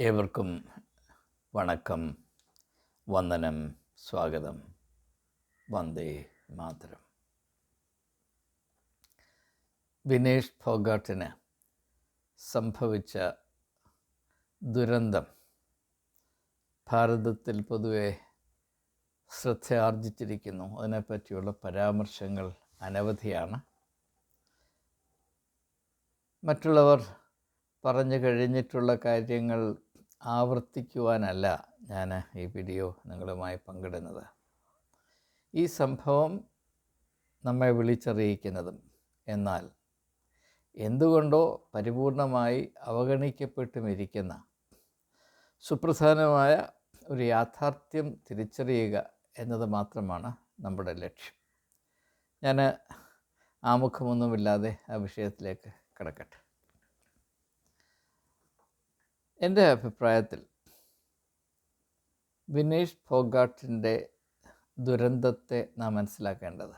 ഏവർക്കും വണക്കം വന്ദനം സ്വാഗതം. വന്ദേ മാതരം. വിനേഷ് ഫോഗാട്ടിന് സംഭവിച്ച ദുരന്തം ഭാരതത്തിൽ പൊതുവെ ശ്രദ്ധയാർജിച്ചിരിക്കുന്നു. അതിനെപ്പറ്റിയുള്ള പരാമർശങ്ങൾ അനവധിയാണ്. മറ്റുള്ളവർ പറഞ്ഞു കഴിഞ്ഞിട്ടുള്ള കാര്യങ്ങൾ ആവർത്തിക്കുവാനല്ല ഞാൻ ഈ വീഡിയോ നിങ്ങളുമായി പങ്കിടുന്നത്. ഈ സംഭവം നമ്മെ വിളിച്ചറിയിക്കുന്നതും എന്നാൽ എന്തുകൊണ്ടോ പരിപൂർണമായി അവഗണിക്കപ്പെട്ടും ഇരിക്കുന്ന സുപ്രധാനമായ ഒരു യാഥാർത്ഥ്യം തിരിച്ചറിയുക എന്നത് മാത്രമാണ് നമ്മുടെ ലക്ഷ്യം. ഞാൻ ആമുഖമൊന്നുമില്ലാതെ ആ വിഷയത്തിലേക്ക് കിടക്കട്ടെ. എന്റെ അഭിപ്രായത്തിൽ വിനേഷ് ഫോഗാട്ടിന്റെ ദുരന്തത്തെ നാം മനസ്സിലാക്കേണ്ടത്.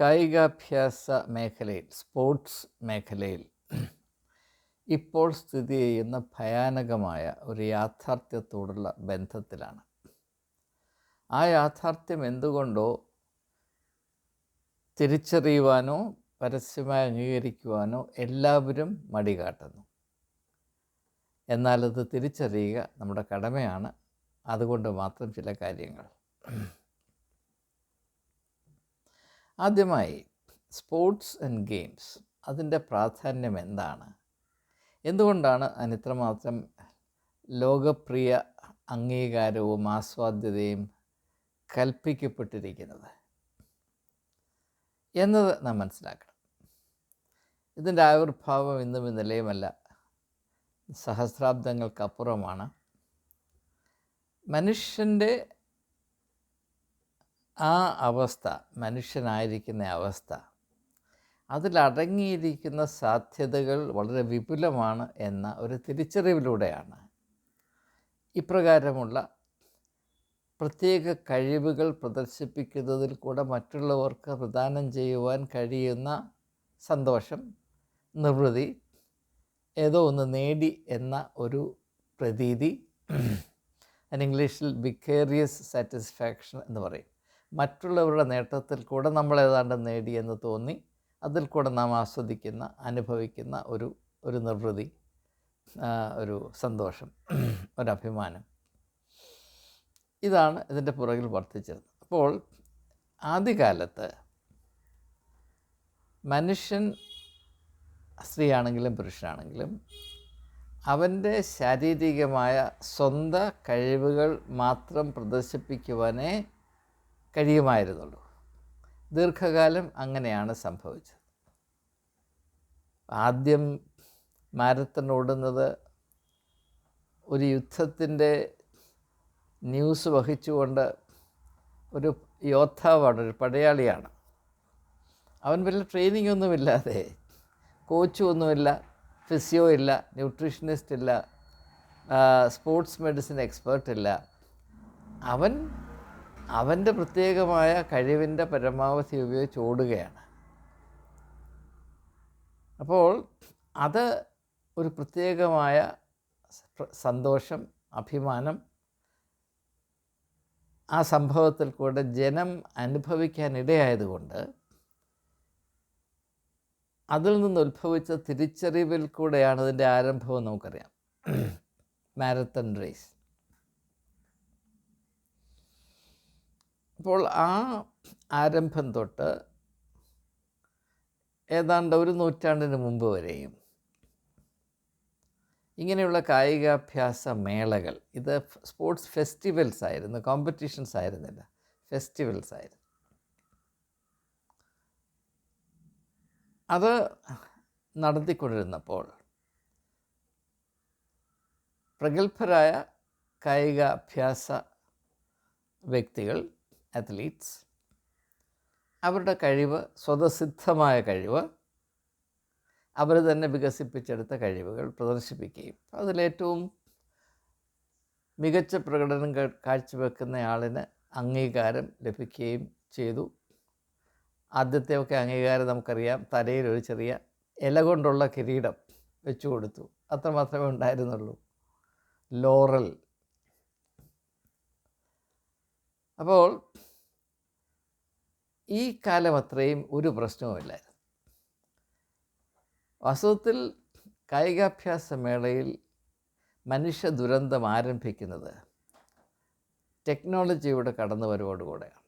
കായികാഭ്യാസ മേഖലയിൽ സ്പോർട്സ് മേഖലയിൽ ഇപ്പോൾ സ്ഥിതി ചെയ്യുന്ന ഭയാനകമായ ഒരു യാഥാർത്ഥ്യത്തോടുള്ള ബന്ധത്തിലാണ്. ആ യാഥാർത്ഥ്യം എന്തുകൊണ്ടോ തിരിച്ചറിയുവാനോ പരസ്യമായി അംഗീകരിക്കുവാനോ എല്ലാവരും മടി അത് തിരിച്ചറിയുക നമ്മുടെ കടമയാണ്. അതുകൊണ്ട് മാത്രം ചില കാര്യങ്ങൾ. ആദ്യമായി സ്പോർട്സ് ആൻഡ് ഗെയിംസ് അതിന്റെ പ്രാധാന്യം എന്താണ്? എന്തുകൊണ്ടാണ് അതിന് ഇത്രമാത്രം ലോകപ്രിയ അംഗീകാരവും ആസ്വാദ്യതയും കൽപ്പിക്കപ്പെട്ടിരിക്കുന്നത്? എന്നത് നാം മനസ്സിലാക്കണം. ഇതിന്റെ ആവിർഭാവം ഇന്നും ഇന്നലെയുമല്ല. സഹസ്രാബ്ദങ്ങൾക്കപ്പുറമാണ്. മനുഷ്യന്റെ ആ അവസ്ഥ മനുഷ്യനായിരിക്കുന്ന അവസ്ഥ അതിലടങ്ങിയിരിക്കുന്ന സാധ്യതകൾ വളരെ വിപുലമാണ് എന്ന ഒരു തിരിച്ചറിവിലൂടെയാണ്. ഇപ്രകാരമുള്ള പ്രത്യേക കഴിവുകൾ പ്രദർശിപ്പിക്കുന്നതിൽ കൂടെ മറ്റുള്ളവർക്ക് പ്രദാനം ചെയ്യുവാൻ കഴിയുന്ന സന്തോഷം നിർവൃതി ഏതോ ഒന്ന് നേടി എന്ന ഒരു പ്രതീതി അതിന് ഇംഗ്ലീഷിൽ വിക്കേറിയസ് സാറ്റിസ്ഫാക്ഷൻ എന്ന് പറയും. മറ്റുള്ളവരുടെ നേട്ടത്തിൽ കൂടെ നമ്മൾ ഏതാണ്ട് നേടി എന്ന് തോന്നി അതിൽ കൂടെ നാം ആസ്വദിക്കുന്ന അനുഭവിക്കുന്ന ഒരു ഒരു നിർവൃതി ഒരു സന്തോഷം ഒരഭിമാനം ഇതാണ് ഇതിന്റെ പുറകിൽ വർദ്ധിച്ചത് അപ്പോൾ ആദ്യകാലത്ത് മനുഷ്യൻ സ്ത്രീയാണെങ്കിലും പുരുഷനാണെങ്കിലും അവന്റെ ശാരീരികമായ സ്വന്ത കഴിവുകൾ മാത്രം പ്രദർശിപ്പിക്കുവാനേ കഴിയുമായിരുന്നുള്ളൂ. ദീർഘകാലം അങ്ങനെയാണ് സംഭവിച്ചത്. ആദ്യം മാരത്തൺ ഓടുന്നത് ഒരു യുദ്ധത്തിന്റെ ന്യൂസ് വഹിച്ചുകൊണ്ട് ഒരു യോദ്ധാവാണ് ഒരു പടയാളിയാണ്. അവൻ വലിയ ട്രെയിനിങ് ഒന്നുമില്ലാതെ കോച്ചും ഒന്നുമില്ല ഫിസിയോ ഇല്ല ന്യൂട്രീഷനിസ്റ്റ് ഇല്ല സ്പോർട്സ് മെഡിസിൻ എക്സ്പേർട്ട് ഇല്ല. അവൻ അവന്റെ പ്രത്യേകമായ കഴിവിന്റെ പരമാവധി ഉപയോഗിച്ച് ഓടുകയാണ്. അപ്പോൾ അത് ഒരു പ്രത്യേകമായ സന്തോഷം അഭിമാനം ആ സംഭവത്തിൽ കൂടെ ജനം അനുഭവിക്കാനിടയായതുകൊണ്ട് അതിൽ നിന്ന് ഉത്ഭവിച്ച തിരിച്ചറിവിൽ കൂടെയാണ് അതിന്റെ ആരംഭവും നമുക്കറിയാം. Marathon race. അപ്പോൾ ആ ആരംഭം തൊട്ട് ഏതാണ്ട് ഒരു നൂറ്റാണ്ടിന് മുമ്പ് വരെയും ഇങ്ങനെയുള്ള കായികാഭ്യാസ മേളകൾ ഇത് സ്പോർട്സ് ഫെസ്റ്റിവൽസ് ആയിരുന്നു കോമ്പറ്റീഷൻസ് ആയിരുന്നില്ല ഫെസ്റ്റിവൽസ് ആയിരുന്നു. അത് നടത്തിക്കൊണ്ടിരുന്നപ്പോൾ പ്രഗത്ഭരായ കായികാഭ്യാസ വ്യക്തികൾ അത്ലീറ്റ്സ് അവരുടെ കഴിവ് സ്വതസിദ്ധമായ കഴിവ് അവർ തന്നെ വികസിപ്പിച്ചെടുത്ത കഴിവുകൾ പ്രദർശിപ്പിക്കുകയും അതിലേറ്റവും മികച്ച പ്രകടനം കാഴ്ചവെക്കുന്ന ആളിന് അംഗീകാരം ലഭിക്കുകയും ചെയ്തു. ആദ്യത്തെയൊക്കെ അംഗീകാരം നമുക്കറിയാം. തലയിൽ ഒരു ചെറിയ ഇല കൊണ്ടുള്ള കിരീടം വെച്ചു കൊടുത്തു. അത്രമാത്രമേ ഉണ്ടായിരുന്നുള്ളൂ. ലോറൽ. അപ്പോൾ ഈ കാലം അത്രയും ഒരു പ്രശ്നവുമില്ലായിരുന്നു വാസ്തവത്തിൽ കായികാഭ്യാസ മേളയിൽ മനുഷ്യ ദുരന്തം ആരംഭിക്കുന്നത് ടെക്നോളജിയുടെ കടന്നുവരവോടുകൂടെയാണ്.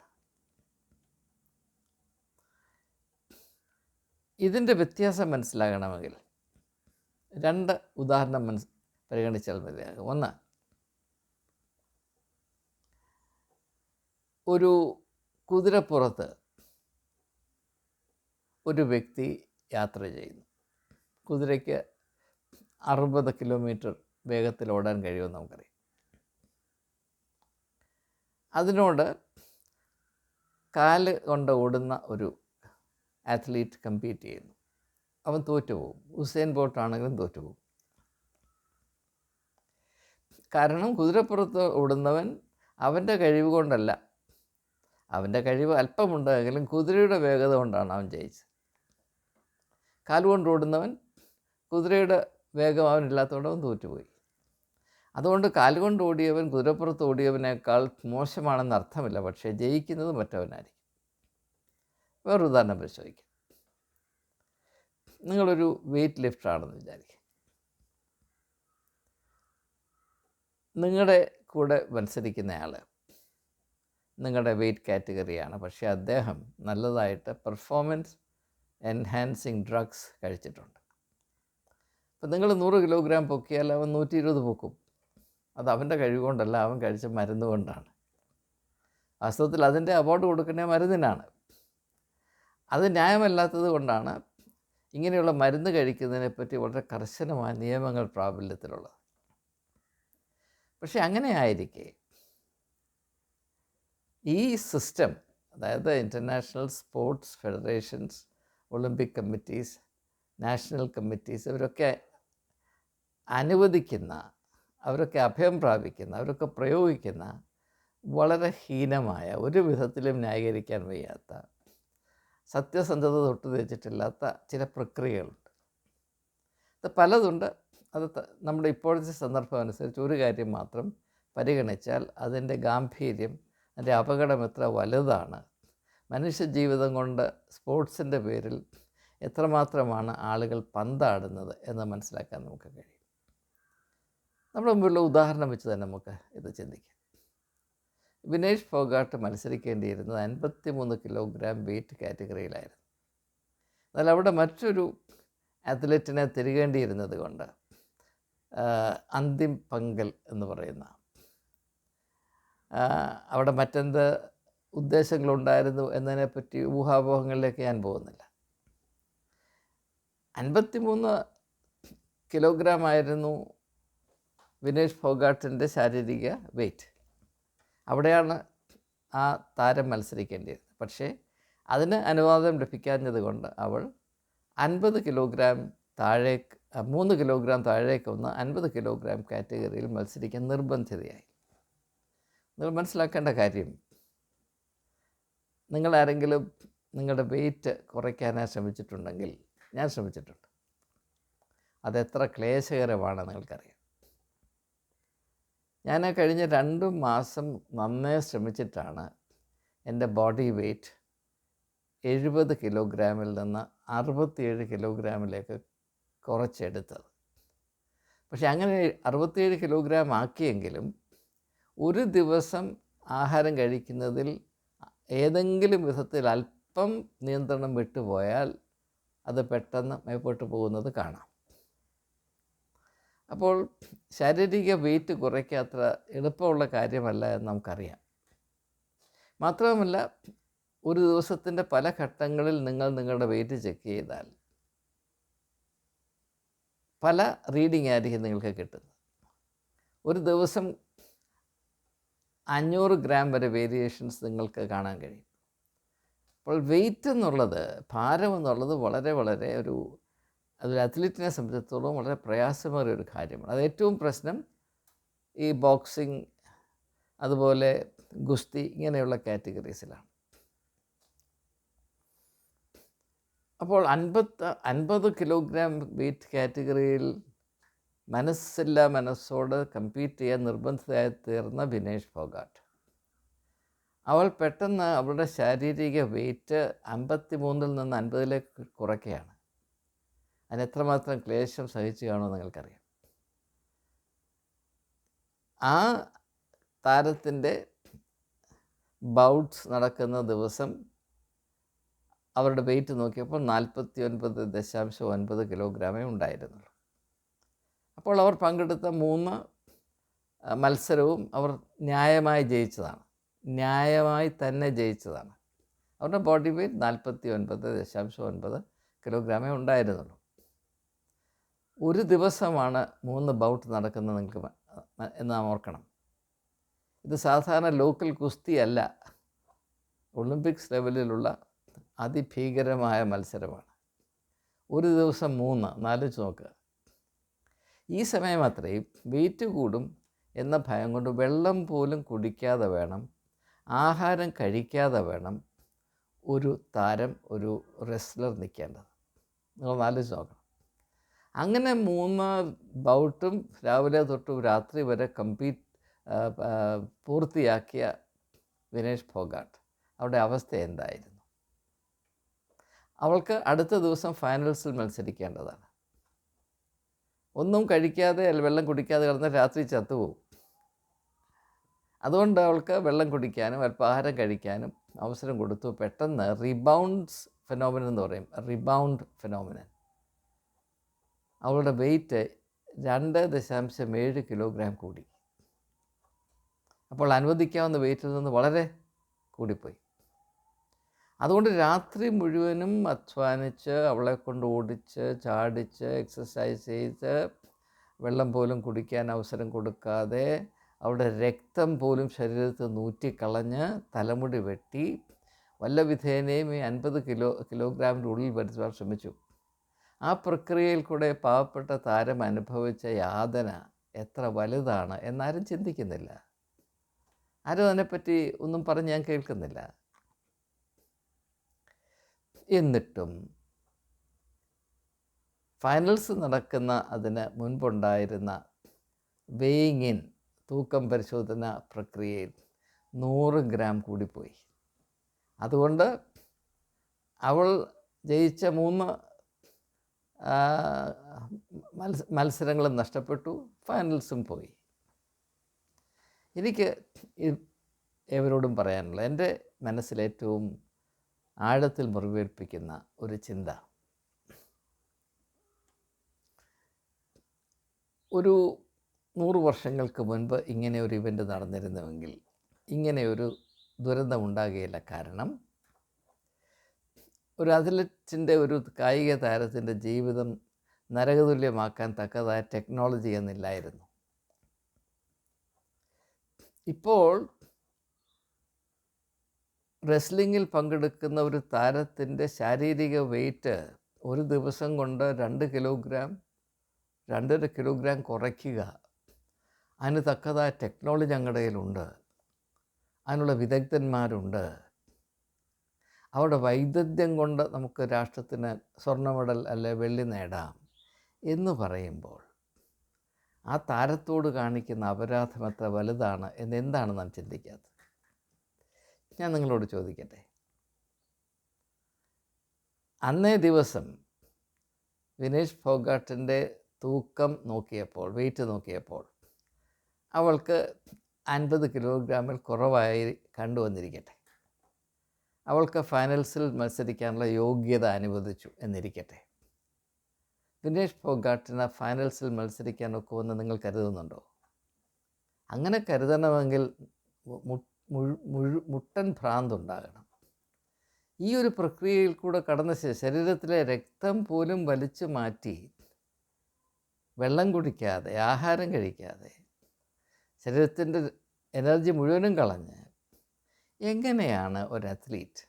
ഇതിന്റെ വ്യത്യാസം മനസ്സിലാകണമെങ്കിൽ രണ്ട് ഉദാഹരണം മനസ് പരിഗണിച്ചാൽ മതിയാകും. ഒന്ന് ഒരു കുതിരപ്പുറത്ത് ഒരു വ്യക്തി യാത്ര ചെയ്യുന്നു. കുതിരയ്ക്ക് അറുപത് കിലോമീറ്റർ വേഗത്തിൽ ഓടാൻ കഴിയുമെന്ന് നമുക്കറിയാം. അതിനോട് കാൽ കൊണ്ട് ഓടുന്ന ഒരു ആത്ലീറ്റ് കമ്പീറ്റ് ചെയ്യുന്നു. അവൻ തോറ്റുപോകും ഹുസൈൻ ബോട്ട് ആണെങ്കിലും തോറ്റുപോകും കാരണം കുതിരപ്പുറത്ത് ഓടുന്നവൻ അവന്റെ കഴിവ് കൊണ്ടല്ല. അവന്റെ കഴിവ് അല്പമുണ്ടെങ്കിലും കുതിരയുടെ വേഗത കൊണ്ടാണ് അവൻ ജയിച്ചത്. കാലുകൊണ്ട് ഓടുന്നവൻ കുതിരയുടെ വേഗം അവനില്ലാത്തതുകൊണ്ട് അവൻ തോറ്റുപോയി അതുകൊണ്ട് കാലുകൊണ്ട് ഓടിയവൻ കുതിരപ്പുറത്ത് ഓടിയവനേക്കാൾ മോശമാണെന്ന് അർത്ഥമില്ല. പക്ഷേ ജയിക്കുന്നത് മറ്റവനായിരിക്കും. വേറൊരു ഉദാഹരണം പരിശോധിക്കാം. നിങ്ങളൊരു വെയിറ്റ് ലിഫ്റ്റർ ആണെന്ന് വിചാരിക്കുക. നിങ്ങളുടെ കൂടെ മത്സരിക്കുന്നയാൾ നിങ്ങളുടെ വെയിറ്റ് കാറ്റഗറിയാണ് പക്ഷേ അദ്ദേഹം നല്ലതായിട്ട് പെർഫോമൻസ് എൻഹാൻസിങ് ഡ്രഗ്സ് കഴിച്ചിട്ടുണ്ട്. അപ്പം നിങ്ങൾ നൂറ് കിലോഗ്രാം പൊക്കിയാൽ അവൻ നൂറ്റി ഇരുപത് പൊക്കും. അത് അവന്റെ കഴിവുകൊണ്ടല്ല അവൻ കഴിച്ച മരുന്ന് കൊണ്ടാണ്. വാസ്തവത്തിൽ അതിന്റെ അവാർഡ് കൊടുക്കേണ്ട മരുന്നിനാണ്. അത് ന്യായമല്ലാത്തത് കൊണ്ടാണ് ഇങ്ങനെയുള്ള മരുന്ന് കഴിക്കുന്നതിനെ പറ്റി വളരെ കർശനമായ നിയമങ്ങൾ പ്രാബല്യത്തിലുള്ളത്. പക്ഷെ അങ്ങനെ ആയിരിക്കെ ഈ സിസ്റ്റം അതായത് international sports federations Olympic committees national committees ഇവരൊക്കെ അനുവദിക്കുന്ന അവരൊക്കെ അഭയം പ്രാപിക്കുന്ന അവരൊക്കെ പ്രയോഗിക്കുന്ന വളരെ ഹീനമായ ഒരു വിധത്തിലും ന്യായീകരിക്കാൻ വയ്യാത്ത സത്യസന്ധത തൊട്ട് വെച്ചിട്ടില്ലാത്ത ചില പ്രക്രിയകളുണ്ട്. അത് പലതുണ്ട്. അത് നമ്മുടെ ഇപ്പോഴത്തെ സന്ദർഭം അനുസരിച്ച് ഒരു കാര്യം മാത്രം പരിഗണിച്ചാൽ അതിന്റെ ഗാംഭീര്യം അതിന്റെ അപകടം എത്ര വലുതാണ് മനുഷ്യ ജീവിതം കൊണ്ട് സ്പോർട്സിന്റെ പേരിൽ എത്രമാത്രമാണ് ആളുകൾ പന്താടുന്നത് എന്ന് മനസ്സിലാക്കാൻ നമുക്ക് കഴിയും. നമ്മുടെ മുമ്പിലുള്ള ഉദാഹരണം വെച്ച് തന്നെ നമുക്ക് ഇത് ചിന്തിക്കാം. വിനേഷ് ഫോഗാട്ട് മത്സരിക്കേണ്ടിയിരുന്നത് അൻപത്തി മൂന്ന് കിലോഗ്രാം വെയിറ്റ് കാറ്റഗറിയിലായിരുന്നു എന്നാൽ അവിടെ മറ്റൊരു അത്ലറ്റിനെ തിരികേണ്ടിയിരുന്നത് കൊണ്ട് അന്തിം പങ്കൽ എന്ന് പറയുന്ന അവിടെ മറ്റെന്ത് ഉദ്ദേശങ്ങളുണ്ടായിരുന്നു എന്നതിനെപ്പറ്റി ഊഹാപോഹങ്ങളിലേക്ക് ഞാൻ പോകുന്നില്ല. അൻപത്തിമൂന്ന് കിലോഗ്രാം ആയിരുന്നു വിനേഷ് ഫോഗാട്ടിന്റെ ശാരീരിക വെയിറ്റ് അവിടെയാണ് ആ താരം മത്സരിക്കേണ്ടിയത്. പക്ഷേ അതിന് അനുവാദം ലഭിക്കാഞ്ഞത് കൊണ്ട് അവൾ അൻപത് കിലോഗ്രാം താഴെ മൂന്ന് കിലോഗ്രാം താഴേക്ക് വന്ന് അൻപത് കിലോഗ്രാം കാറ്റഗറിയിൽ മത്സരിക്കാൻ നിർബന്ധിതയായി. നിങ്ങൾ മനസ്സിലാക്കേണ്ട കാര്യം നിങ്ങളാരെങ്കിലും നിങ്ങളുടെ വെയിറ്റ് കുറയ്ക്കാനായി ശ്രമിച്ചിട്ടുണ്ടെങ്കിൽ ഞാൻ ശ്രമിച്ചിട്ടുണ്ട്. അതെത്ര ക്ലേശകരമാണ് നിങ്ങൾക്കറിയാം. ഞാൻ കഴിഞ്ഞ രണ്ട് മാസം നന്നേ ശ്രമിച്ചിട്ടാണ് എന്റെ ബോഡി വെയ്റ്റ് എഴുപത് കിലോഗ്രാമിൽ നിന്ന് അറുപത്തിയേഴ് കിലോഗ്രാമിലേക്ക് കുറച്ചെടുത്തത്. പക്ഷെ അങ്ങനെ അറുപത്തിയേഴ് കിലോഗ്രാം ആക്കിയെങ്കിലും ഒരു ദിവസം ആഹാരം കഴിക്കുന്നതിൽ ഏതെങ്കിലും വിധത്തിൽ അല്പം നിയന്ത്രണം വിട്ടുപോയാൽ അത് പെട്ടെന്ന് മേപ്പോട്ട് പോകുന്നത് കാണാം. അപ്പോൾ ശാരീരിക വെയിറ്റ് കുറയ്ക്കാത്ര എളുപ്പമുള്ള കാര്യമല്ല എന്ന് നമുക്കറിയാം. മാത്രവുമല്ല ഒരു ദിവസത്തിന്റെ പല ഘട്ടങ്ങളിൽ നിങ്ങൾ നിങ്ങളുടെ വെയിറ്റ് ചെക്ക് ചെയ്താൽ പല റീഡിംഗ് ആയിരിക്കും നിങ്ങൾക്ക് കിട്ടുന്നത്. ഒരു ദിവസം അഞ്ഞൂറ് ഗ്രാം വരെ വേരിയേഷൻസ് നിങ്ങൾക്ക് കാണാൻ കഴിയും. അപ്പോൾ വെയിറ്റ് എന്നുള്ളത് ഭാരം എന്നുള്ളത് വളരെ വളരെ ഒരു അതൊരു അത്ലറ്റിനെ സംബന്ധിച്ചിടത്തോളം വളരെ പ്രയാസമേറിയ ഒരു കാര്യമാണ്. അത് ഏറ്റവും പ്രശ്നം ഈ ബോക്സിങ് അതുപോലെ ഗുസ്തി ഇങ്ങനെയുള്ള കാറ്റഗറീസിലാണ്. അപ്പോൾ അൻപത്ത് അൻപത് കിലോഗ്രാം വെയിറ്റ് കാറ്റഗറിയിൽ മനസ്സില്ല മനസ്സോട് കമ്പീറ്റ് ചെയ്യാൻ നിർബന്ധിതയായി തീർന്ന വിനേഷ് ഫോഗാട്ട്. അവൾ പെട്ടെന്ന് അവളുടെ ശാരീരിക വെയിറ്റ് അമ്പത്തി മൂന്നിൽ നിന്ന് അൻപതിലേക്ക് കുറയ്ക്കുകയാണ്. അതിന് എത്രമാത്രം ക്ലേശം സഹിച്ചു കാണുമെന്ന് നിങ്ങൾക്കറിയാം. ആ താരത്തിന്റെ ബൗട്ട്സ് നടക്കുന്ന ദിവസം അവരുടെ വെയിറ്റ് നോക്കിയപ്പോൾ നാൽപ്പത്തി ഒൻപത് ദശാംശം ഒൻപത് കിലോഗ്രാമേ ഉണ്ടായിരുന്നുള്ളൂ. അപ്പോൾ അവർ പങ്കെടുത്ത മൂന്ന് മത്സരവും അവർ ന്യായമായി ജയിച്ചതാണ്. ന്യായമായി തന്നെ ജയിച്ചതാണ്. അവരുടെ ബോഡി വെയിറ്റ് നാൽപ്പത്തി ഒൻപത് ദശാംശം ഒൻപത് കിലോഗ്രാമേ ഉണ്ടായിരുന്നുള്ളൂ. ഒരു ദിവസമാണ് മൂന്ന് ബൗട്ട് നടക്കുന്നത് നിങ്ങൾക്ക് എന്ന് നാം ഓർക്കണം. ഇത് സാധാരണ ലോക്കൽ കുസ്തിയല്ല ഒളിമ്പിക്സ് ലെവലിലുള്ള അതിഭീകരമായ മത്സരമാണ്. ഒരു ദിവസം മൂന്ന് നാലിച്ച് നോക്കുക ഈ സമയം അത്രയും വെയിറ്റ് കൂടും എന്ന ഭയം കൊണ്ട് വെള്ളം പോലും കുടിക്കാതെ വേണം ആഹാരം കഴിക്കാതെ വേണം ഒരു താരം ഒരു റെസ്ലർ നിൽക്കേണ്ടത്. നിങ്ങൾ ആലോചിച്ച് നോക്കണം. അങ്ങനെ മൂന്ന് ബൗട്ടും രാവിലെ തൊട്ട് രാത്രി വരെ കംപ്ലീറ്റ് പൂർത്തിയാക്കിയ വിനേഷ് ഫോഗാട്ട് അവരുടെ അവസ്ഥ എന്തായിരുന്നു? അവൾക്ക് അടുത്ത ദിവസം ഫൈനൽസിൽ മത്സരിക്കേണ്ടതാണ്. ഒന്നും കഴിക്കാതെ വെള്ളം കുടിക്കാതെ കിടന്ന് രാത്രി ചത്തുപോകും. അതുകൊണ്ട് അവൾക്ക് വെള്ളം കുടിക്കാനും അല്പാഹാരം കഴിക്കാനും അവസരം കൊടുത്തു. പെട്ടെന്ന് റിബൗണ്ട്സ് ഫെനോമിനൻ എന്ന് പറയും. റിബൗണ്ട് ഫെനോമിനൻ അവളുടെ വെയിറ്റ് രണ്ട് ദശാംശം ഏഴ് കിലോഗ്രാം കൂടി. അപ്പോൾ അനുവദിക്കാവുന്ന വെയിറ്റിൽ നിന്ന് വളരെ കൂടിപ്പോയി. അതുകൊണ്ട് രാത്രി മുഴുവനും അധ്വാനിച്ച് അവളെ കൊണ്ട് ഓടിച്ച് ചാടിച്ച് എക്സസൈസ് ചെയ്ത് വെള്ളം പോലും കുടിക്കാൻ അവസരം കൊടുക്കാതെ അവളുടെ രക്തം പോലും ശരീരത്തിൽ നൂറ്റിക്കളഞ്ഞ് തലമുടി വെട്ടി വല്ല വിധേനയും ഈ അൻപത് കിലോ കിലോഗ്രാമിന്റെ ഉള്ളിൽ വരുത്തുവാൻ ശ്രമിച്ചു. ആ പ്രക്രിയയിൽ കൂടെ പാവപ്പെട്ട താരം അനുഭവിച്ച യാതന എത്ര വലുതാണ് എന്നാരും ചിന്തിക്കുന്നില്ല. ആരും അതിനെപ്പറ്റി ഒന്നും പറഞ്ഞ് ഞാൻ കേൾക്കുന്നില്ല. എന്നിട്ടും ഫൈനൽസ് നടക്കുന്ന അതിന് മുൻപുണ്ടായിരുന്ന വെയിങ് ഇൻ തൂക്കം പരിശോധന പ്രക്രിയയിൽ നൂറ് ഗ്രാം കൂടിപ്പോയി. അതുകൊണ്ട് അവൾ ജയിച്ച മൂന്ന് മത്സ മത്സരങ്ങളും നഷ്ടപ്പെട്ടു. ഫൈനൽസും പോയി. എനിക്ക് ഏവരോടും പറയാനുള്ള എന്റെ മനസ്സിലേറ്റവും ആഴത്തിൽ മുറിവേൽപ്പിക്കുന്ന ഒരു ചിന്ത ഒരു നൂറ് വർഷങ്ങൾക്ക് മുൻപ് ഇങ്ങനെ ഒരു ഇവന്റ് നടന്നിരുന്നുവെങ്കിൽ ഇങ്ങനെ ഒരു ദുരന്തം ഉണ്ടാകുകയില്ല കാരണം ഒരു അത്ലറ്റിന്റെ ഒരു കായിക താരത്തിന്റെ ജീവിതം നരകതുല്യമാക്കാൻ തക്കതായ ടെക്നോളജി എന്നില്ലായിരുന്നു. ഇപ്പോൾ റെസ്ലിങ്ങിൽ പങ്കെടുക്കുന്ന ഒരു താരത്തിന്റെ ശാരീരിക വെയിറ്റ് ഒരു ദിവസം കൊണ്ട് രണ്ട് കിലോഗ്രാം രണ്ടര കിലോഗ്രാം കുറയ്ക്കുക. അതിന് തക്കതായ ടെക്നോളജി ഞങ്ങളുടെ കയ്യിലുണ്ട് അതിനുള്ള വിദഗ്ധന്മാരുണ്ട്. അവരുടെ വൈദഗ്ധ്യം കൊണ്ട് നമുക്ക് രാഷ്ട്രത്തിന് സ്വർണ മെഡൽ അല്ലെ വെള്ളി നേടാം എന്ന് പറയുമ്പോൾ ആ താരത്തോട് കാണിക്കുന്ന അപരാധം എത്ര വലുതാണ് എന്ന് എന്താണ് നാം ചിന്തിക്കാത്തത്? ഞാൻ നിങ്ങളോട് ചോദിക്കട്ടെ. അന്നേ ദിവസം വിനേഷ് ഫോഗാട്ടിന്റെ തൂക്കം നോക്കിയപ്പോൾ വെയിറ്റ് നോക്കിയപ്പോൾ അവൾക്ക് അൻപത് കിലോഗ്രാമിൽ കുറവായി കണ്ടുവന്നിരിക്കട്ടെ. അവൾക്ക് ഫൈനൽസിൽ മത്സരിക്കാനുള്ള യോഗ്യത അനുവദിച്ചു എന്നിരിക്കട്ടെ. വിനേഷ് ഫോഗാട്ടിന് ഫൈനൽസിൽ മത്സരിക്കാൻ ഒക്കുമെന്ന് നിങ്ങൾ കരുതുന്നുണ്ടോ? അങ്ങനെ കരുതണമെങ്കിൽ മുട്ടൻ ഭ്രാന്തുണ്ടാകണം. ഈ ഒരു പ്രക്രിയയിൽ കൂടെ കടന്ന ശരീരത്തിലെ രക്തം പോലും വലിച്ചു മാറ്റി വെള്ളം കുടിക്കാതെ ആഹാരം കഴിക്കാതെ ശരീരത്തിന്റെ എനർജി മുഴുവനും കളഞ്ഞ് എങ്ങനെയാണ് ഒരു അത്ലീറ്റ്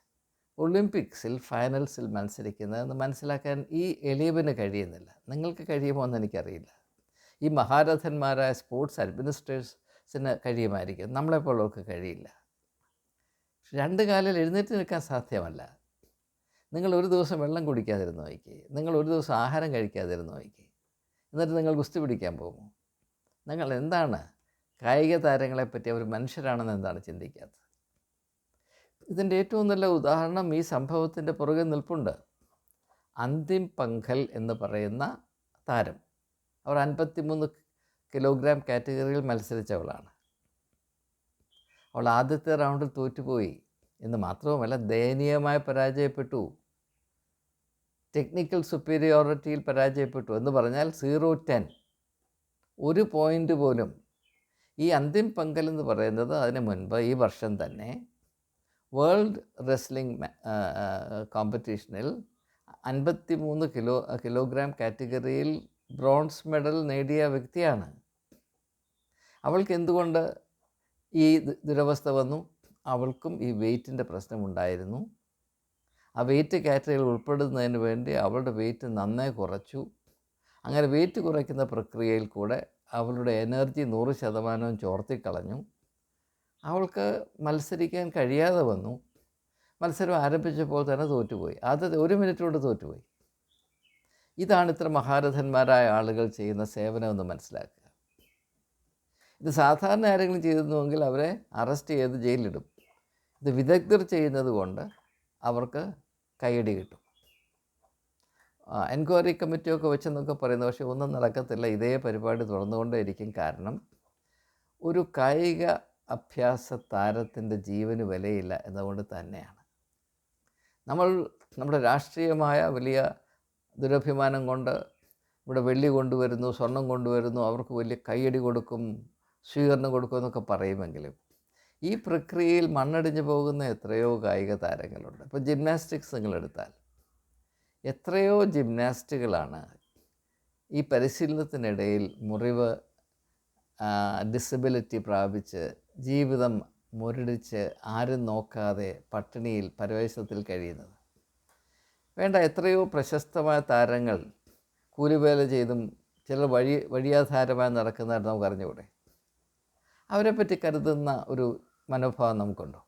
ഒളിമ്പിക്സിൽ ഫൈനൽസിൽ മത്സരിക്കുന്നതെന്ന് മനസ്സിലാക്കാൻ ഈ എളിയവന് കഴിയുന്നില്ല? നിങ്ങൾക്ക് കഴിയുമോ എന്ന് എനിക്കറിയില്ല. ഈ മഹാരഥന്മാരായ സ്പോർട്സ് അഡ്മിനിസ്ട്രേഴ്സിന് കഴിയുമായിരിക്കും. നമ്മളെപ്പോലുള്ളവർക്ക് കഴിയില്ല. രണ്ട് കാലിൽ എഴുന്നേറ്റ് നിൽക്കാൻ സാധ്യമല്ല. നിങ്ങൾ ഒരു ദിവസം വെള്ളം കുടിക്കാതിരുന്ന് നോക്കി. നിങ്ങൾ ഒരു ദിവസം ആഹാരം കഴിക്കാതിരുന്ന് നോക്കി. എന്നിട്ട് നിങ്ങൾ ഗുസ്തി പിടിക്കാൻ പോകുമോ? നിങ്ങൾ എന്താണ് കായിക താരങ്ങളെപ്പറ്റി അവർ മനുഷ്യരാണെന്ന് എന്താണ് ചിന്തിക്കാത്തത്? ഇതിന്റെ ഏറ്റവും നല്ല ഉദാഹരണം ഈ സംഭവത്തിന്റെ പുറകെ നിൽപ്പുണ്ട്. അന്തിം പങ്കൽ എന്ന് പറയുന്ന താരം. അവർ അൻപത്തിമൂന്ന് കിലോഗ്രാം കാറ്റഗറിയിൽ മത്സരിച്ചവളാണ്. അവൾ ആദ്യത്തെ റൗണ്ടിൽ തോറ്റുപോയി എന്ന് മാത്രവുമല്ല ദയനീയമായി പരാജയപ്പെട്ടു. ടെക്നിക്കൽ സുപ്പീരിയോറിറ്റിയിൽ പരാജയപ്പെട്ടു എന്ന് പറഞ്ഞാൽ സീറോ ടെൻ. ഒരു പോയിന്റ് പോലും. ഈ അന്തിം പങ്കൽ എന്ന് പറയുന്നത് അതിന് മുൻപ് ഈ വർഷം തന്നെ വേൾഡ് റെസ്ലിംഗ് കോമ്പറ്റീഷനിൽ അൻപത്തി മൂന്ന് kilo kilogram category bronze medal നേടിയ വ്യക്തിയാണ്. അവൾക്ക് എന്തുകൊണ്ട് ഈ ദുരവസ്ഥ വന്നു? അവൾക്കും ഈ വെയിറ്റിന്റെ പ്രശ്നമുണ്ടായിരുന്നു. ആ വെയിറ്റ് കാറ്റഗറിയിൽ ഉൾപ്പെടുന്നതിന് വേണ്ടി അവളുടെ വെയിറ്റ് നന്നേ കുറച്ചു. അങ്ങനെ വെയിറ്റ് കുറയ്ക്കുന്ന പ്രക്രിയയിൽ കൂടെ അവളുടെ എനർജി നൂറ് ശതമാനവും ചോർത്തിക്കളഞ്ഞു. അവൾക്ക് മത്സരിക്കാൻ കഴിയാതെ വന്നു. മത്സരം ആരംഭിച്ചപ്പോൾ തന്നെ തോറ്റുപോയി. ആദ്യത്തെ ഒരു മിനിറ്റ് കൊണ്ട് തോറ്റുപോയി. ഇതാണ് ഇത്ര മഹാരഥന്മാരായ ആളുകൾ ചെയ്യുന്ന സേവനമെന്ന് മനസ്സിലാക്കുക. ഇത് സാധാരണ ആരെങ്കിലും ചെയ്തിരുന്നുവെങ്കിൽ അവരെ അറസ്റ്റ് ചെയ്ത് ജയിലിടും ഇത് വിദഗ്ധർ ചെയ്യുന്നത് കൊണ്ട് അവർക്ക് കൈയടി കിട്ടും. എൻക്വയറി കമ്മിറ്റിയൊക്കെ വെച്ചെന്നൊക്കെ പറയുന്നത് പക്ഷേ ഒന്നും നടക്കത്തില്ല. ഇതേ പരിപാടി തുടർന്നുകൊണ്ടേയിരിക്കും. കാരണം ഒരു കായിക അഭ്യാസ താരത്തിന്റെ ജീവന് വിലയില്ല എന്നതുകൊണ്ട് തന്നെയാണ്. നമ്മൾ നമ്മുടെ രാഷ്ട്രീയമായ വലിയ ദുരഭിമാനം കൊണ്ട് ഇവിടെ വെള്ളി കൊണ്ടുവരുന്നു സ്വർണം കൊണ്ടുവരുന്നു അവർക്ക് വലിയ കൈയടി കൊടുക്കും സ്വീകരണം കൊടുക്കും എന്നൊക്കെ പറയുമെങ്കിലും ഈ പ്രക്രിയയിൽ മണ്ണടിഞ്ഞു പോകുന്ന എത്രയോ കായിക താരങ്ങളുണ്ട്. ഇപ്പോൾ ജിംനാസ്റ്റിക്സ് നിങ്ങളെടുത്താൽ എത്രയോ ജിംനാസ്റ്റുകളാണ് ഈ പരിശീലനത്തിനിടയിൽ മുറിവ് ഡിസബിലിറ്റി പ്രാപിച്ച് ജീവിതം മുരടിച്ച് ആരും നോക്കാതെ പട്ടിണിയിൽ പരവേശത്തിൽ കഴിയുന്നത്. വേണ്ട എത്രയോ പ്രശസ്തമായ താരങ്ങൾ കൂലിവേല ചെയ്തും ചിലർ വഴി വഴിയാധാരമായി നടക്കുന്നതായിട്ട് നമുക്ക് അറിഞ്ഞുകൂടെ? അവരെപ്പറ്റി കരുതുന്ന ഒരു മനോഭാവം നമുക്കുണ്ടോ?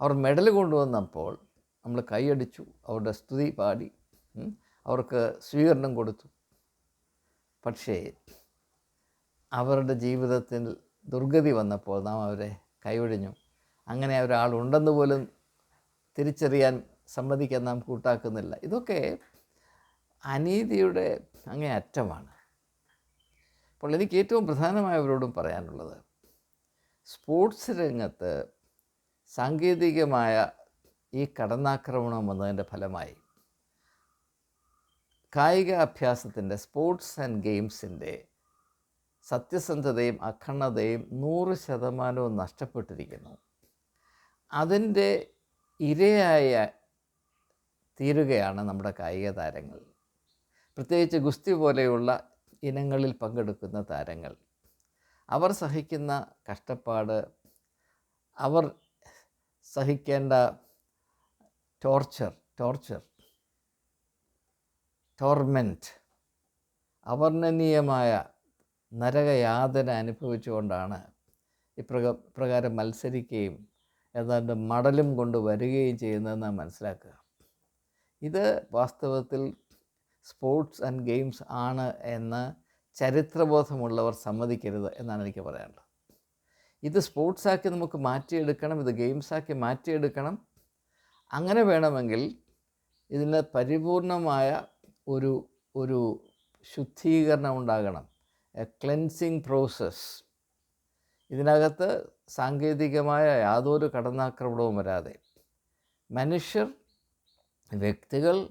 അവർ മെഡൽ കൊണ്ടുവന്നപ്പോൾ നമ്മൾ കൈയടിച്ചു അവരുടെ സ്തുതി പാടി അവർക്ക് സ്വീകരണം കൊടുത്തു. പക്ഷേ അവരുടെ ജീവിതത്തിൽ ദുർഗതി വന്നപ്പോൾ നാം അവരെ കൈയൊഴിഞ്ഞു. അങ്ങനെ ഒരാളുണ്ടെന്ന് പോലും തിരിച്ചറിയാൻ സമ്മതിക്കാൻ നാം കൂട്ടാക്കുന്നില്ല. ഇതൊക്കെ അനീതിയുടെ അങ്ങേ അറ്റമാണ്. അപ്പോൾ എനിക്ക് ഏറ്റവും പ്രധാനമായവരോടും പറയാനുള്ളത് സ്പോർട്സ് രംഗത്ത് സാങ്കേതികമായ ഈ കടന്നാക്രമണം വന്നതിന്റെ ഫലമായി കായിക അഭ്യാസത്തിന്റെ സ്പോർട്സ് ആൻഡ് ഗെയിംസിന്റെ സത്യസന്ധതയും അഖണ്ഡതയും നൂറ് ശതമാനവും നഷ്ടപ്പെട്ടിരിക്കുന്നു. അതിന്റെ ഇരയായ തീരുകയാണ് നമ്മുടെ കായിക താരങ്ങൾ. പ്രത്യേകിച്ച് ഗുസ്തി പോലെയുള്ള ഇനങ്ങളിൽ പങ്കെടുക്കുന്ന താരങ്ങൾ. അവർ സഹിക്കുന്ന കഷ്ടപ്പാട് അവർ സഹിക്കേണ്ട ടോർച്ചർ ടോർച്ചർ ടോർമെന്റ് അവർണനീയമായ നരകയാതന അനുഭവിച്ചുകൊണ്ടാണ് ഇപ്രക പ്രകാരം മത്സരിക്കുകയും ഏതാണ്ട് മടലും കൊണ്ട് വരികയും ചെയ്യുന്നതെന്ന് മനസ്സിലാക്കുക. ഇത് വാസ്തവത്തിൽ സ്പോർട്സ് ആൻഡ് ഗെയിംസ് ആണ് എന്ന് ചരിത്രബോധമുള്ളവർ സമ്മതിക്കരുത് എന്നാണ് എനിക്ക് പറയാനുള്ളത്. ഇത് സ്പോർട്സാക്കി നമുക്ക് മാറ്റിയെടുക്കണം ഇത് ഗെയിംസാക്കി മാറ്റിയെടുക്കണം. അങ്ങനെ വേണമെങ്കിൽ ഇതിന് പരിപൂർണമായ ഒരു ഒരു ശുദ്ധീകരണം ഉണ്ടാകണം. ക്ലെൻസിങ് പ്രോസസ്സ് ഇതിനകത്ത് സാങ്കേതികമായ യാതൊരു കടന്നാക്രമണവും വരാതെ മനുഷ്യർ വ്യക്തികൾ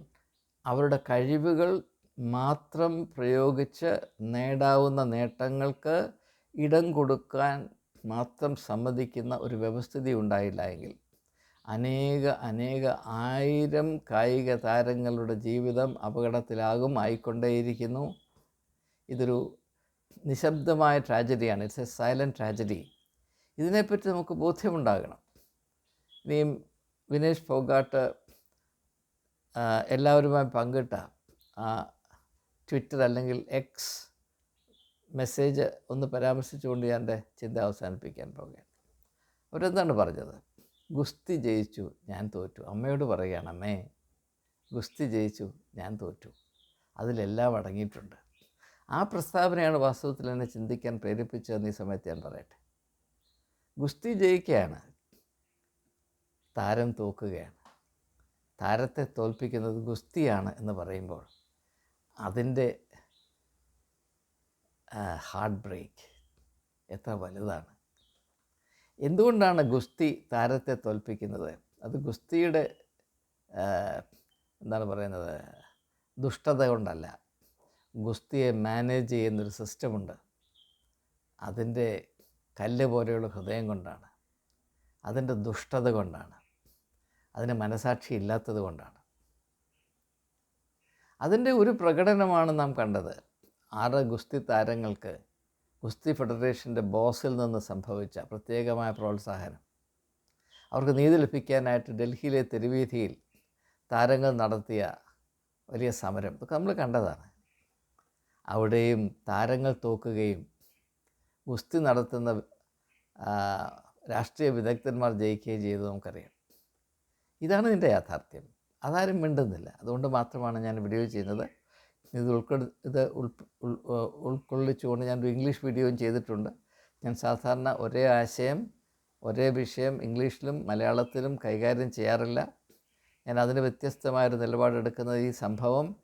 അവരുടെ കഴിവുകൾ മാത്രം പ്രയോഗിച്ച് നേടാവുന്ന നേട്ടങ്ങൾക്ക് ഇടം കൊടുക്കാൻ മാത്രം സമ്മതിക്കുന്ന ഒരു വ്യവസ്ഥിതി ഉണ്ടായില്ല എങ്കിൽ അനേക അനേക ആയിരം കായിക താരങ്ങളുടെ ജീവിതം അപകടത്തിലാകും ആയിക്കൊണ്ടേയിരിക്കുന്നു. ഇതൊരു നിശബ്ദമായ ട്രാജഡിയാണ്. ഇറ്റ്സ് എ സൈലന്റ് ട്രാജഡി ഇതിനെപ്പറ്റി നമുക്ക് ബോധ്യമുണ്ടാകണം. ഇനിയും വിനേഷ് ഫോഗാട്ട് എല്ലാവരുമായി പങ്കിട്ട ആ ട്വിറ്റർ അല്ലെങ്കിൽ എക്സ് മെസ്സേജ് ഒന്ന് പരാമർശിച്ചുകൊണ്ട് ഞാൻ എന്റെ ചിന്ത അവസാനിപ്പിക്കാൻ പോകുകയാണ് അവരെന്താണ് പറഞ്ഞത്? ഗുസ്തി ജയിച്ചു ഞാൻ തോറ്റു. അമ്മയോട് പറയുകയാണ് അമ്മേ ഗുസ്തി ജയിച്ചു ഞാൻ തോറ്റു. അതിലെല്ലാം അടങ്ങിയിട്ടുണ്ട്. ആ പ്രസ്താവനയാണ് വാസ്തവത്തിൽ എന്നെ ചിന്തിക്കാൻ പ്രേരിപ്പിച്ചതെന്ന് ഈ സമയത്ത് ഞാൻ പറയട്ടെ. ഗുസ്തി ജയിക്കുകയാണ്. താരം തോക്കുകയാണ്. താരത്തെ തോൽപ്പിക്കുന്നത് ഗുസ്തിയാണ് എന്ന് പറയുമ്പോൾ അതിന്റെ ഹാർട്ട് ബ്രേക്ക് എത്ര വലുതാണ്. എന്തുകൊണ്ടാണ് ഗുസ്തി താരത്തെ തോൽപ്പിക്കുന്നത്? അത് ഗുസ്തിയുടെ എന്താണ് പറയുന്നത് ദുഷ്ടത കൊണ്ടല്ല. ഗുസ്തിയെ മാനേജ് ചെയ്യുന്നൊരു സിസ്റ്റമുണ്ട് അതിന്റെ കല്ല് പോലെയുള്ള ഹൃദയം കൊണ്ടാണ്. അതിന്റെ ദുഷ്ടത കൊണ്ടാണ്. അതിന് മനസാക്ഷി ഇല്ലാത്തത് കൊണ്ടാണ്. അതിന്റെ ഒരു പ്രകടനമാണ് നാം കണ്ടത്. ആറ് ഗുസ്തി താരങ്ങൾക്ക് ഗുസ്തി ഫെഡറേഷന്റെ ബോസിൽ നിന്ന് സംഭവിച്ച പ്രത്യേകമായ പ്രോത്സാഹനം. അവർക്ക് നീതി ലഭിക്കാനായിട്ട് ഡൽഹിയിലെ തെരുവീഥിയിൽ താരങ്ങൾ നടത്തിയ വലിയ സമരം. ഇതൊക്കെ നമ്മൾ കണ്ടതാണ്. അവിടെയും താരങ്ങൾ തോക്കുകയും ഗുസ്തി നടത്തുന്ന രാഷ്ട്രീയ വിദഗ്ധന്മാർ ജയിക്കുകയും ചെയ്തു നമുക്കറിയാം. ഇതാണ് ഇതിന്റെ യാഥാർത്ഥ്യം. അതാരും മിണ്ടുന്നില്ല. അതുകൊണ്ട് മാത്രമാണ് ഞാൻ വീഡിയോ ചെയ്യുന്നത്. ഇത് ഉൾക്കൊടു ഇത് ഉൾ ഉൾ- ഉൾക്കൊള്ളിച്ചുകൊണ്ട് ഞാനൊരു ഇംഗ്ലീഷ് വീഡിയോയും ചെയ്തിട്ടുണ്ട്. ഞാൻ സാധാരണ ഒരേ ആശയം ഒരേ വിഷയം ഇംഗ്ലീഷിലും മലയാളത്തിലും കൈകാര്യം ചെയ്യാറില്ല. ഞാൻ അതിന് വ്യത്യസ്തമായൊരു നിലപാടെടുക്കുന്നത് ഈ സംഭവം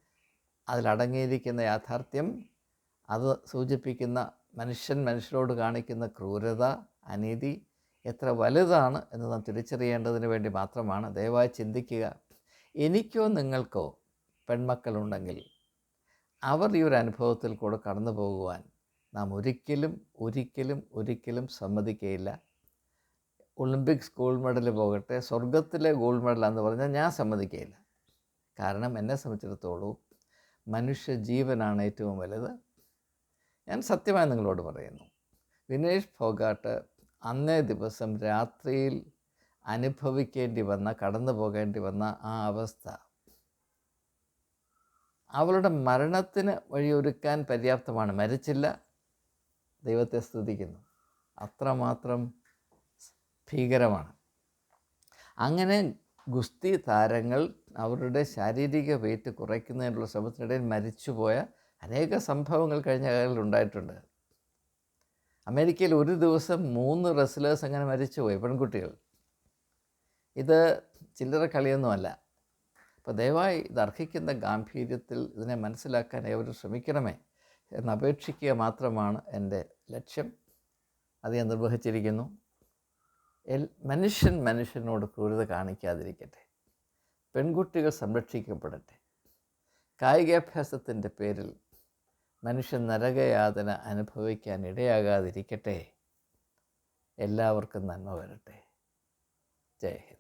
അതിലടങ്ങിയിരിക്കുന്ന യാഥാർത്ഥ്യം അത് സൂചിപ്പിക്കുന്ന മനുഷ്യൻ മനുഷ്യരോട് കാണിക്കുന്ന ക്രൂരത അനീതി എത്ര വലുതാണ് എന്ന് നാം തിരിച്ചറിയേണ്ടതിന് വേണ്ടി മാത്രമാണ്. ദയവായി ചിന്തിക്കുക. എനിക്കോ നിങ്ങൾക്കോ പെൺമക്കളുണ്ടെങ്കിൽ അവർ ഈ ഒരു അനുഭവത്തിൽ കൂടെ കടന്നു പോകുവാൻ നാം ഒരിക്കലും ഒരിക്കലും ഒരിക്കലും സമ്മതിക്കുകയില്ല. ഒളിമ്പിക്സ് ഗോൾഡ് മെഡൽ പോകട്ടെ സ്വർഗത്തിലെ ഗോൾഡ് മെഡൽ എന്ന് പറഞ്ഞാൽ ഞാൻ സമ്മതിക്കുകയില്ല. കാരണം എന്നെ സംബന്ധിച്ചിടത്തോളം മനുഷ്യ ജീവനാണ് ഏറ്റവും വലുത്. ഞാൻ സത്യമായി നിങ്ങളോട് പറയുന്നു. വിനേഷ് ഫോഗാട്ട് അന്നേ ദിവസം രാത്രിയിൽ അനുഭവിക്കേണ്ടി വന്ന കടന്നു പോകേണ്ടി വന്ന ആ അവസ്ഥ അവളുടെ മരണത്തിന് വഴിയൊരുക്കാൻ പര്യാപ്തമാണ്. മരിച്ചില്ല. ദൈവത്തെ സ്തുതിക്കുന്നു. അത്രമാത്രം ഭീകരമാണ്. അങ്ങനെ ഗുസ്തി താരങ്ങൾ അവരുടെ ശാരീരിക വെയിറ്റ് കുറയ്ക്കുന്നതിനുള്ള ശ്രമത്തിനിടയിൽ മരിച്ചുപോയ അനേക സംഭവങ്ങൾ കഴിഞ്ഞ കാലങ്ങളിൽ ഉണ്ടായിട്ടുണ്ട്. അമേരിക്കയിൽ ഒരു ദിവസം മൂന്ന് റെസ്ലേഴ്സ് അങ്ങനെ മരിച്ചുപോയി പെൺകുട്ടികൾ. ഇത് ചില്ലറ കളിയൊന്നുമല്ല. അപ്പോൾ ദയവായി ഇത് അർഹിക്കുന്ന ഗാംഭീര്യത്തിൽ ഇതിനെ മനസ്സിലാക്കാൻ ഏവരും ശ്രമിക്കണമേ എന്ന് അപേക്ഷിക്കുക മാത്രമാണ് എന്റെ ലക്ഷ്യം. അത് ഞാൻ നിർവഹിച്ചിരിക്കുന്നു. മനുഷ്യൻ മനുഷ്യനോട് ക്രൂരത കാണിക്കാതിരിക്കട്ടെ. പെൺകുട്ടികൾ സംരക്ഷിക്കപ്പെടട്ടെ. കായികാഭ്യാസത്തിന്റെ പേരിൽ മനുഷ്യൻ നരകയാതന അനുഭവിക്കാൻ ഇടയാകാതിരിക്കട്ടെ. എല്ലാവർക്കും നന്മ വരട്ടെ. ജയ